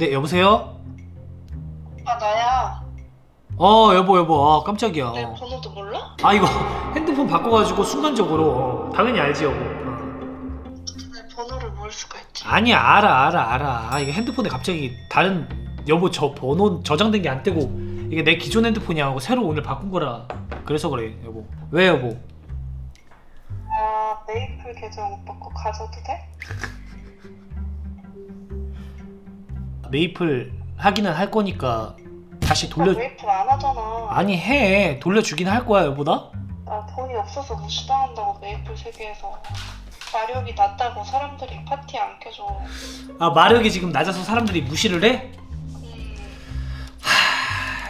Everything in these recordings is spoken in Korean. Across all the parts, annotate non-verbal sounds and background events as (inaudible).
네 여보세요? 아 나야. 어 여보 여보 아 깜짝이야 내 어. 번호도 몰라? 아 이거 (laughs) 핸드폰 바꿔가지고 순간적으로 어, 당연히 알지 여보 어. 내 번호를 모를 수가 있지. 아니야 알아 알아 알아 아 이게 핸드폰에 갑자기 다른 여보 저 번호 저장된 게 안 뜨고 이게 내 기존 핸드폰이 하고 새로 오늘 바꾼 거라 그래서 그래 여보 왜 여보 아 메이플 계정 오빠 거 가져도 돼? 메이플 하기는 할 거니까 다시 나 돌려 메이플 안 하잖아. 아니 해 돌려주긴 할 거야 여보다 나 돈이 없어서 무시당한다고 메이플 세계에서. 마력이 낮다고 사람들이 파티 안 켜줘. 아 마력이 지금 낮아서 사람들이 무시를 해? 음,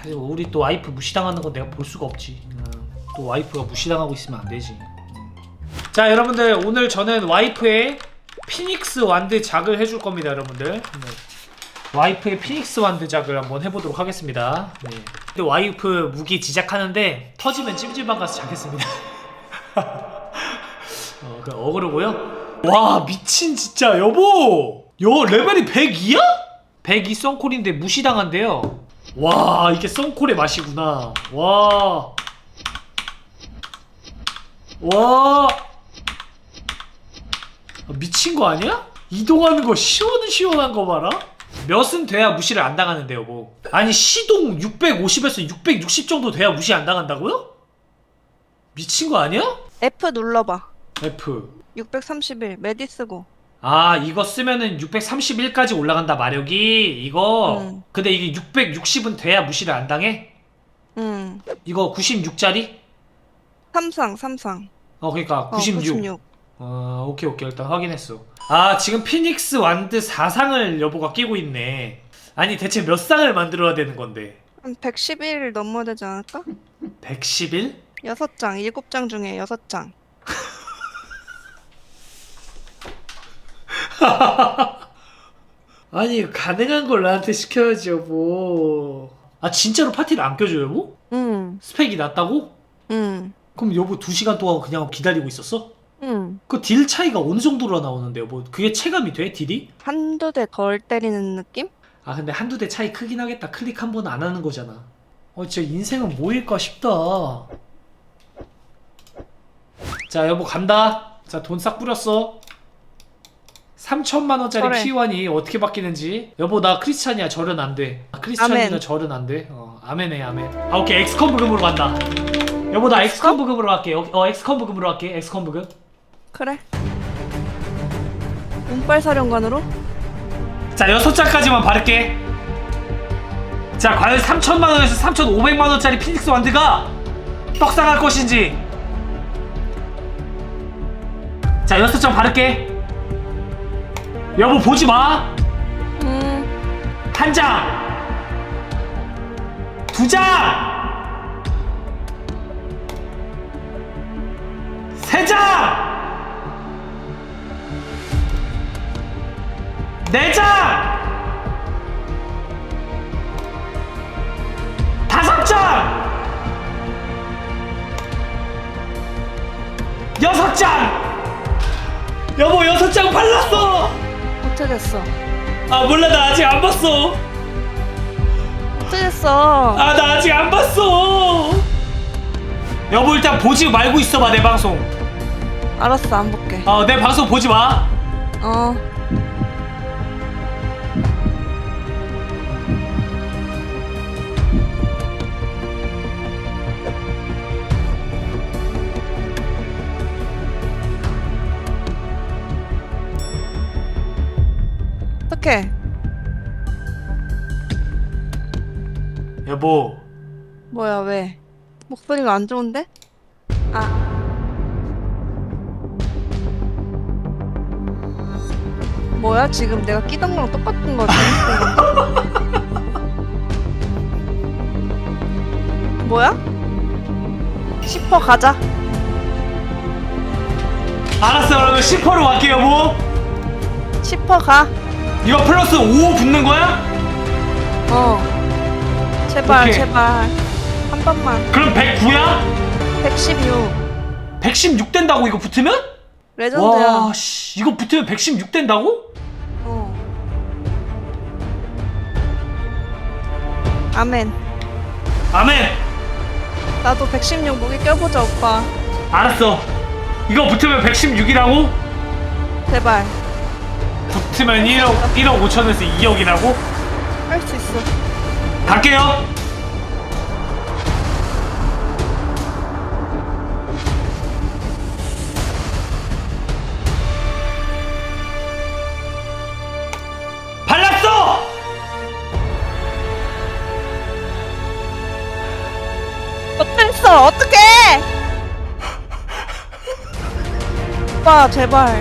그리고 우리 또 와이프 무시당하는 건 내가 볼 수가 없지. 어, 또 와이프가 무시당하고 있으면 안 되지. 음. 자 여러분들 오늘 저는 와이프의 피닉스 완드 작을 해줄 겁니다 여러분들. 네. 와이프의 피닉스 완드 작을 한번 해보도록 하겠습니다. 네. 근데 와이프 무기 지작하는데 터지면 찜질방 가서 자겠습니다. (laughs) 어, 그 어그로고요. 와 미친 진짜 여보. 여 레벨이 102야? 102 썬콜인데 무시당한대요. 와 이게 썬콜의 맛이구나. 와. 와. 아, 미친 거 아니야? 이동하는 거 시원시원한 거 봐라. 몇은 돼야 무시를 안 당하는데요, 뭐. 아니 시동 650에서 660 정도 돼야 무시 안 당한다고요? 미친 거 아니야? F 눌러봐. F. 631 메디스고. 아 이거 쓰면은 631까지 올라간다 마력이 이거 음. 근데 이게 660은 돼야 무시를 안 당해? 응. 이거 96짜리? 삼상 삼상. 어 어, 96. 96. 어 오케이 오케이 일단 확인했어. 아 지금 피닉스 완드 4상을 여보가 끼고 있네. 아니 대체 몇 상을 만들어야 되는 건데? 한 111 넘어야 되지 않을까? 111? 6장, 7장 중에 6장. (laughs) 아니 가능한 걸 나한테 시켜야지 여보. 아 진짜로 파티를 안 껴줘 여보? 응. 스펙이 낮다고? 응. 그럼 여보 2시간 동안 그냥 기다리고 있었어? 응. 그 딜 차이가 어느 정도로 나오는데요? 뭐 그게 체감이 돼? 딜이? 한두 대덜 때리는 느낌? 아 근데 한두 대 차이 크긴 하겠다. 클릭 한 번 안 하는 거잖아. 어 진짜 인생은 뭐일까 싶다. 자 여보 간다. 자 돈 싹 뿌렸어. 3천만 원짜리 그래. P1이 어떻게 바뀌는지 여보 나 크리스찬이야 절은 안 돼. 아, 크리스찬이나 아멘. 절은 안 돼. 어 아멘해 아멘. 아 오케이 엑스컴 부금으로 간다. 여보 나 엑스컴 부금으로 갈게. 어, 어 엑스컴 부금으로 갈게. 엑스컴 부금. 그래. 운빨 사령관으로? 자 여섯 장까지만 바를게. 자 과연 3천만원에서 3,500만원짜리 피닉스 완드가 떡상할 것인지. 자 여섯 장 바를게. 여보 보지마. 응. 한 장, 두 장, 세 장, 네 장, 다섯 장, 여섯 장. 여보 여섯 장 발랐어. 어떻게 됐어? 아 몰라 나 아직 안 봤어. 어떻게 됐어? 아 나 아직 안 봤어 여보 일단 보지 말고 있어봐 내 방송 알았어, 안 볼게. 어 내 방송 보지 마 어. 어떡해. 여보 뭐야, 왜? 목소리가 안 좋은데? 아. 뭐야, 지금 내가 끼던 거랑 똑같은 거 잘못된 건가? 뭐야? 10퍼 가자. 알았어 그러면 10%로 갈게 여보 10퍼 가. 이거 플러스 5 붙는 거야? 어. 제발, 오케이. 제발. 한 번만. 그럼 109야? 116. 116 된다고 이거 붙으면? 레전드야. 와 씨 이거 붙으면 116 된다고? 어. 아멘. 아멘 나도 116 무기 껴보자 오빠. 알았어 이거 붙으면 116이라고? 제발. 붙으면 1억 1억 5천에서 2억이라고? 할 수 있어. 갈게요 발랐어! 어떡해? (laughs) 오빠 제발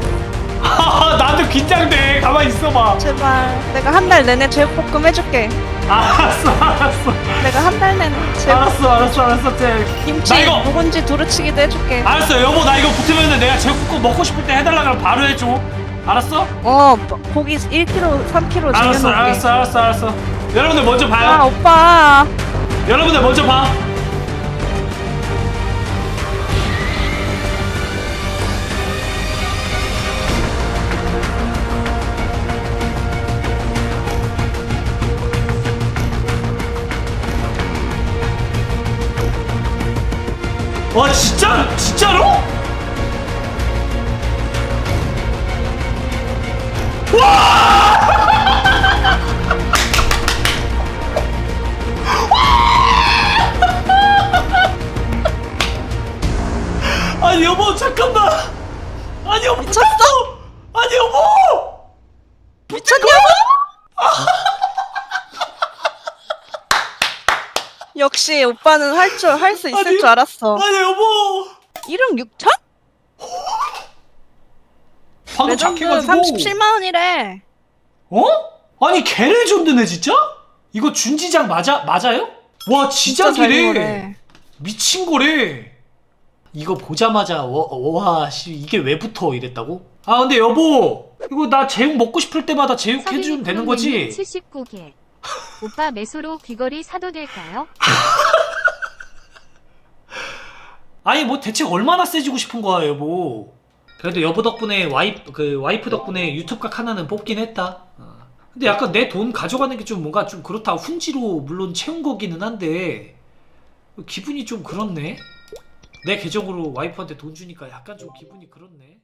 아, 나도 긴장돼. 가만히 있어봐. 제발 내가 한 달 내내 제육볶음 해줄게. 알았어 알았어. 내가 한 달 내내 제육 알았어 알았어 알았어 쟤. 김치 나 이거 묵은지 두루치기도 해줄게. 알았어 여보 나 이거 붙으면은 내가 제육볶음 먹고 싶을 때 해달라 그러면 바로 해줘. 알았어? 어 고기 1kg 3kg 알았어 쟁여놓을게. 알았어 알았어 알았어. 여러분들 먼저 아 봐요. 오빠. 여러분들 먼저 봐 와 진짜 진짜로? 아 역시 오빠는 할 줄 할 수 있을 아니, 줄 알았어 아니 여보 1억 6천? 방금 레전드 착해가지고 37만 원이래 어? 아니 개레전드네 진짜? 이거 준지장 맞아 맞아요? 와 진짜 잘 지작이래. 미친 거래 이거 보자마자 와씨 이게 왜 붙어 이랬다고? 아 근데 여보 이거 나 제육 먹고 싶을 때마다 제육 해주면 되는 거지? 79개. 오빠 매소로 귀걸이 사도 될까요? 아니 뭐 대체 얼마나 세지고 싶은 거야 여보 그래도 여보 덕분에 와이프 그 와이프 덕분에 유튜브 각 하나는 뽑긴 했다. 어. 근데 약간 내 돈 가져가는 게 좀 뭔가 좀 그렇다. 훈지로 물론 채운 거기는 한데 기분이 좀 그렇네? 내 계정으로 와이프한테 돈 주니까 약간 좀 기분이 그렇네